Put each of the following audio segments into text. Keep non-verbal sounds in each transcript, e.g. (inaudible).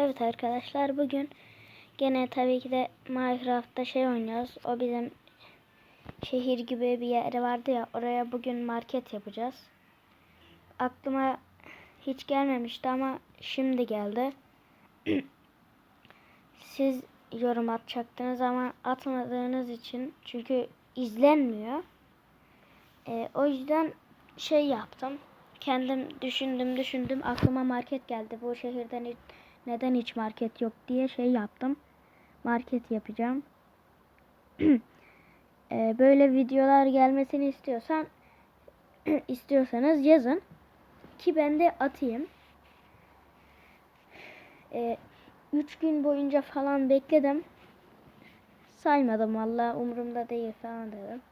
Evet arkadaşlar bugün gene tabii ki de Minecraft'ta şey oynuyoruz. O bizim şehir gibi bir yer vardı ya oraya bugün market yapacağız. Aklıma hiç gelmemişti ama şimdi geldi. (clears throat) Siz yorum atacaktınız ama atmadığınız için çünkü izlenmiyor. Ee, o yüzden şey yaptım. Kendim düşündüm düşündüm aklıma market geldi. Bu şehirden hiç, neden hiç market yok diye şey yaptım. Market yapacağım. (clears throat) Ee, böyle videolar gelmesini istiyorsan (clears throat) istiyorsanız yazın ki ben de atayım. 3 gün boyunca falan bekledim. Saymadım valla umurumda değil falan dedim.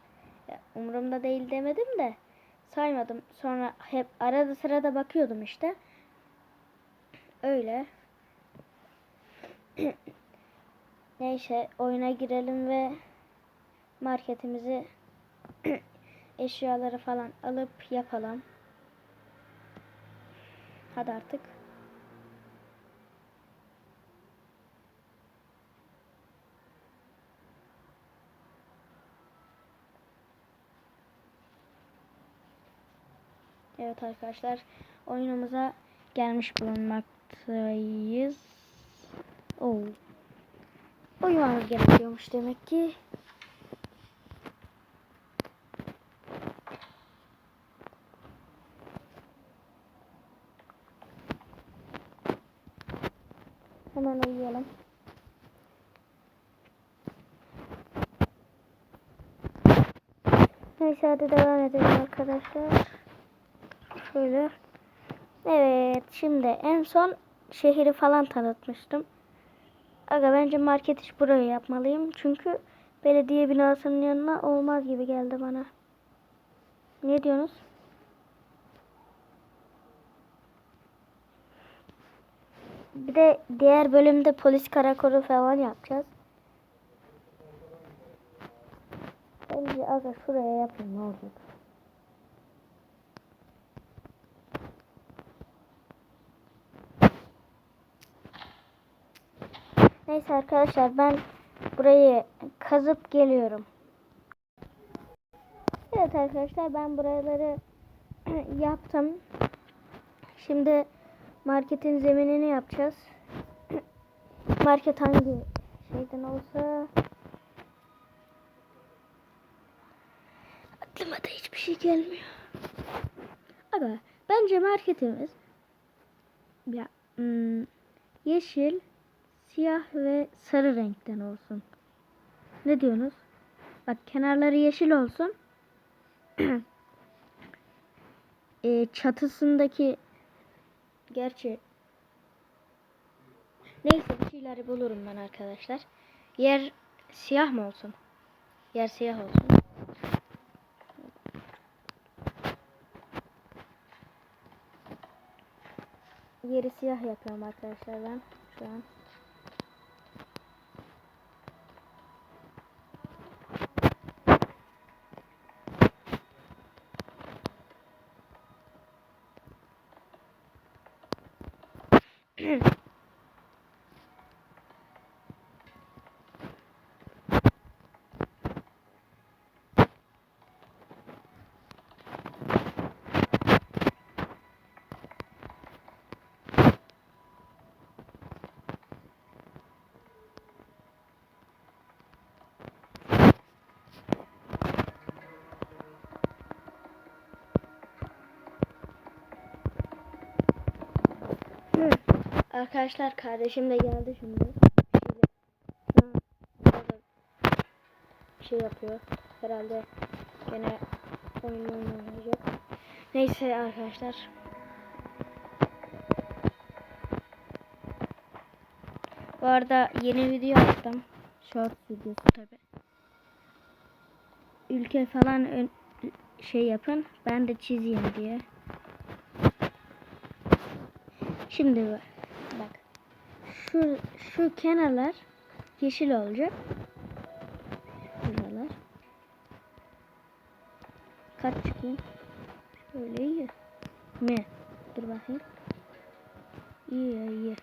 Ya, umurumda değil demedim de saymadım. Sonra hep arada sırada bakıyordum işte. Öyle. (coughs) Neyse oyuna girelim ve marketimizi (coughs) eşyaları falan alıp yapalım. Hadi artık. Evet arkadaşlar oyunumuza gelmiş bulunmaktayız. Oo. Uyumamız gerekiyormuş demek ki. Hemen uyuyalım. Neyse hadi devam edelim arkadaşlar. Şöyle. Evet şimdi en son şehri falan tanıtmıştım. Aga bence market iş buraya yapmalıyım. Çünkü belediye binasının yanına olmaz gibi geldi bana. Ne diyorsunuz? Bir de diğer bölümde polis karakolu falan yapacağız. Bence aga şuraya yapayım ne olacak? Neyse arkadaşlar ben burayı kazıp geliyorum. Evet arkadaşlar ben buraları (clears throat) yaptım. Şimdi marketin zeminini yapacağız. (clears throat) Market hangi şeyden olsa aklıma da hiçbir şey gelmiyor. Ama bence marketimiz ya hmm, yeşil siyah ve sarı renkten olsun. Ne diyorsunuz? Bak kenarları yeşil olsun. (clears throat) e, çatısındaki gerçi neyse bir şeyleri bulurum ben arkadaşlar. Yer siyah mı olsun? Yer siyah olsun. Yeri siyah yapıyorum arkadaşlar ben şu an. Arkadaşlar kardeşim de geldi şimdi. Bir şey yapıyor. Herhalde gene oyun oynayacak. Neyse arkadaşlar. Bu arada yeni video attım. Short videosu tabi. Ülke falan şey yapın. Ben de çizeyim diye. Şimdi. Bak. Şu şu kenarlar yeşil olacak. Buralar. Kaç çıkayım? Şöyle iyi. Mi? Dur bakayım. İyi iyi.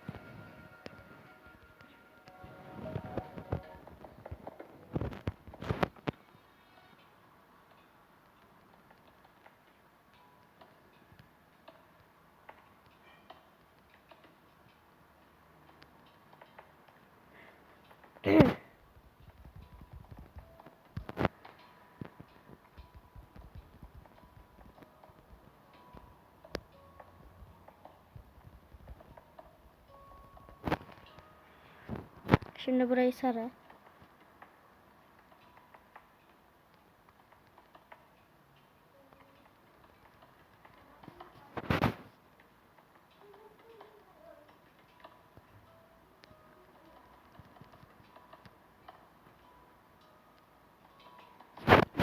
Şimdi burayı sara.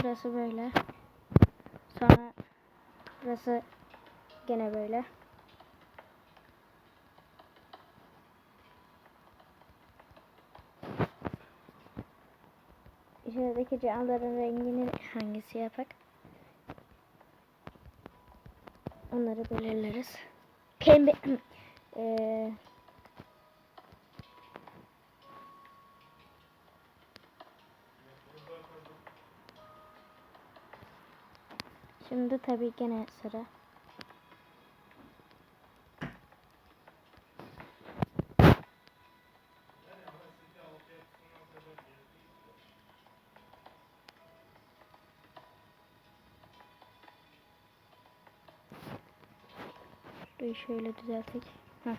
Burası böyle. Sonra burası gene böyle. İçerideki canlıların rengini hangisi yapak? Onları belirleriz. Pembe (clears throat) eee Şimdi tabii gene sıra. Şurayı şöyle düzeltek. Heh.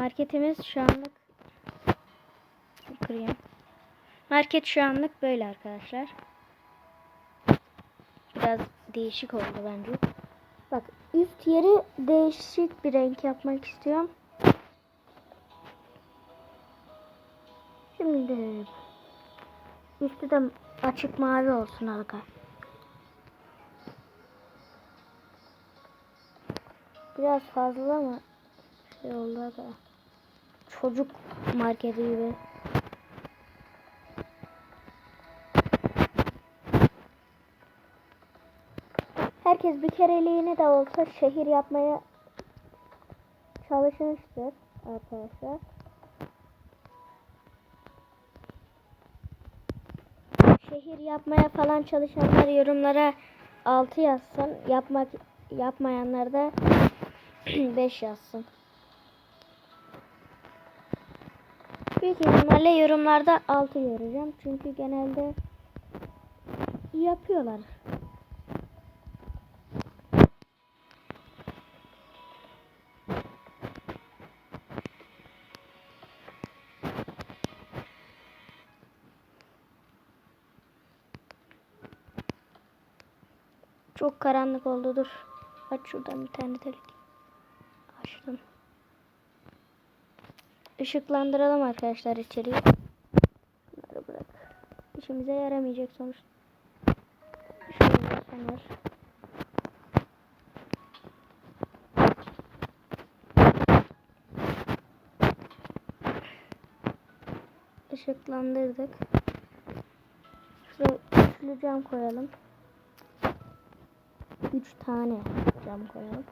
Marketimiz şu anlık kırayım. Market şu anlık böyle arkadaşlar. Değişik oldu bence. Bak üst yeri değişik bir renk yapmak istiyorum. Şimdi üstü de açık mavi olsun halka. Biraz fazla mı şey oldu da çocuk marketi gibi. Herkes bir kereliğine de olsa şehir yapmaya çalışmıştır arkadaşlar. Şehir yapmaya falan çalışanlar yorumlara 6 yazsın. Yapmak yapmayanlar da (clears throat) 5 yazsın. Büyük ihtimalle yorumlarda 6 göreceğim. Çünkü genelde yapıyorlar. Çok karanlık oldu dur. Aç şuradan bir tane delik. Açtım. Işıklandıralım arkadaşlar içeriği. Bunları bırak. İşimize yaramayacak sonuçta. Şöyle. Işıklandırdık. Şuraya üçlü cam koyalım. Tane cam koyalım.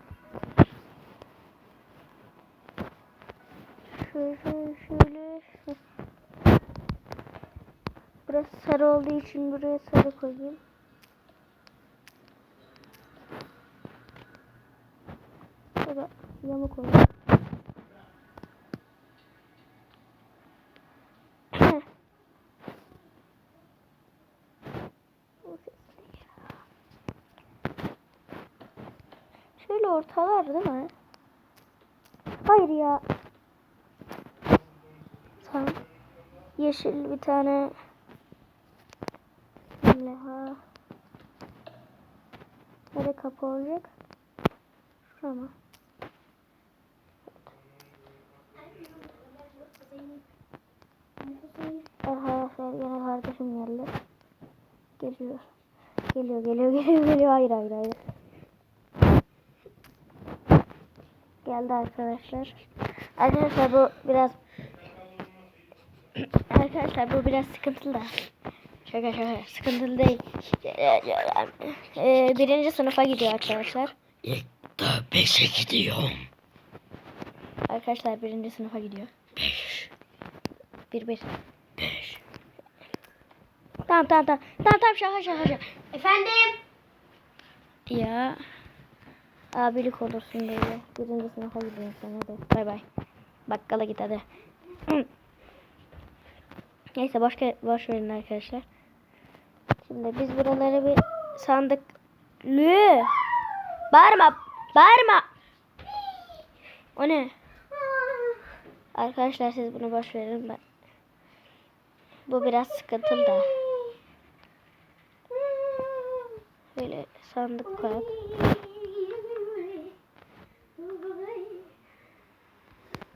Şöyle şöyle şöyle. Burası sarı olduğu için buraya sarı koyayım. Şöyle yamuk koyayım. Bu sesli ya. Şöyle ortalar değil mi? Hayır ya. Tamam. Yeşil bir tane leha. Nereye kapı olacak? Mı? Arkadaşlar yine kardeşim geldi. Geliyor. Geliyor, geliyor, geliyor, geliyor. Hayır, hayır, hayır. Geldi arkadaşlar. Arkadaşlar bu biraz (clears throat) Arkadaşlar bu biraz sıkıntılı da. Şaka şaka sıkıntılı değil. Ee, birinci sınıfa gidiyor arkadaşlar. İlk da 5'e gidiyorum. Arkadaşlar birinci sınıfa gidiyor. 5. Bir bir. 5. Tamam tamam tamam. Tamam tamam şaka şaka şaka. Efendim? Ya. Abilik olursun böyle. Birinci sınıfa gidiyorsun sen hadi. Bay bay. Bakkala git hadi. (clears throat) Neyse başka boş verin arkadaşlar. Şimdi biz buraları bir sandık. Lü. Bağırma. Bağırma. O ne? Arkadaşlar siz bunu boş verin ben. Bu biraz sıkıntılı da. Böyle sandık koyalım.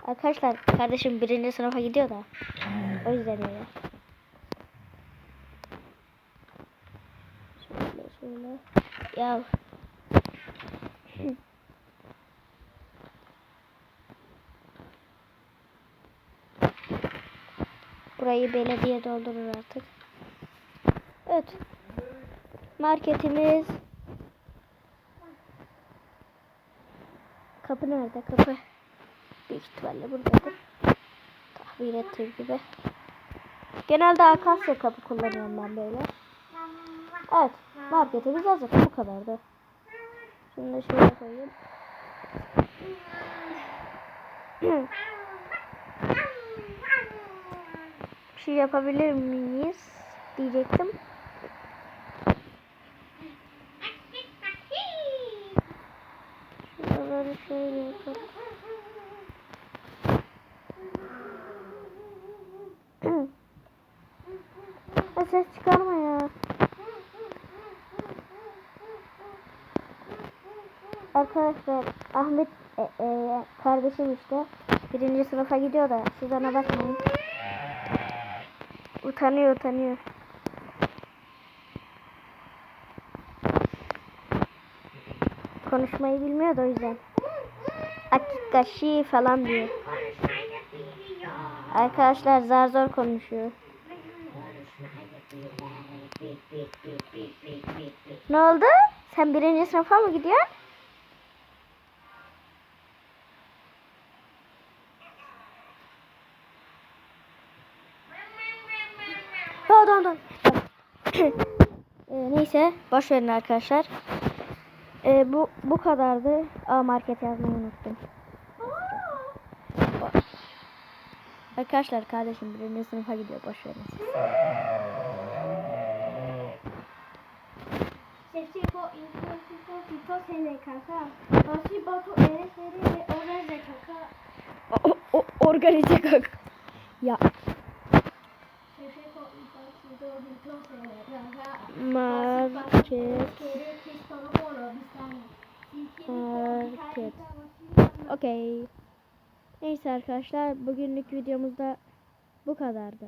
Arkadaşlar kardeşim birinci sınıfa gidiyor da. O yüzden öyle. Şöyle şöyle. Ya. Burayı belediye doldurur artık. Evet. Marketimiz. Kapı nerede? Kapı. Büyük ihtimalle buradadır. Tahmin ettiğim gibi. Genelde akasya kapı kullanıyorum ben böyle. Evet. Marketimiz hazır. Bu kadardı. Şunu da şöyle koyayım. Bir şey yapabilir miyiz? Diyecektim. Şuraları şöyle yapalım. Ha, ses çıkarma ya. Arkadaşlar Ahmet e, e, kardeşim işte birinci sınıfa gidiyor da siz ona bakmayın. Utanıyor utanıyor. Konuşmayı bilmiyor da o yüzden. Akikashi falan diyor. Arkadaşlar zar zor konuşuyor. Ne oldu? Sen birinci sınıfa mı gidiyorsun? Tamam tamam. (coughs) Ee, neyse boş verin arkadaşlar. Ee, bu bu kadardı. Aa market yazmayı unuttum. Arkadaşlar kardeşim birinci sınıfa gidiyor boş verin. O, o, organize kalk. Ya kaka. market. Market. Okey. Neyse arkadaşlar bugünlük videomuzda bu kadardı.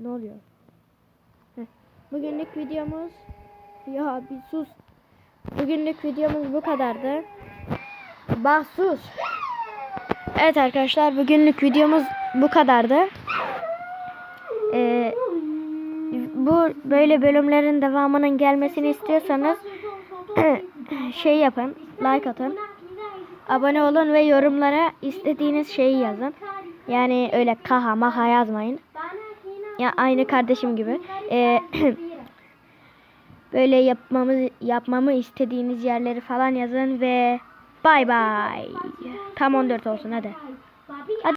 Ne oluyor? Heh. Bugünlük videomuz ya bir sus. Bugünlük videomuz bu kadardı. Bah sus. Evet arkadaşlar bugünlük videomuz bu kadardı. Ee, bu böyle bölümlerin devamının gelmesini istiyorsanız (clears throat) şey yapın, like atın, abone olun ve yorumlara istediğiniz şeyi yazın. Yani öyle kaha maha yazmayın. Ya aynı kardeşim gibi. Ee, (clears throat) böyle yapmamı yapmamı istediğiniz yerleri falan yazın ve bay bay. Tam 14 olsun hadi. Hadi.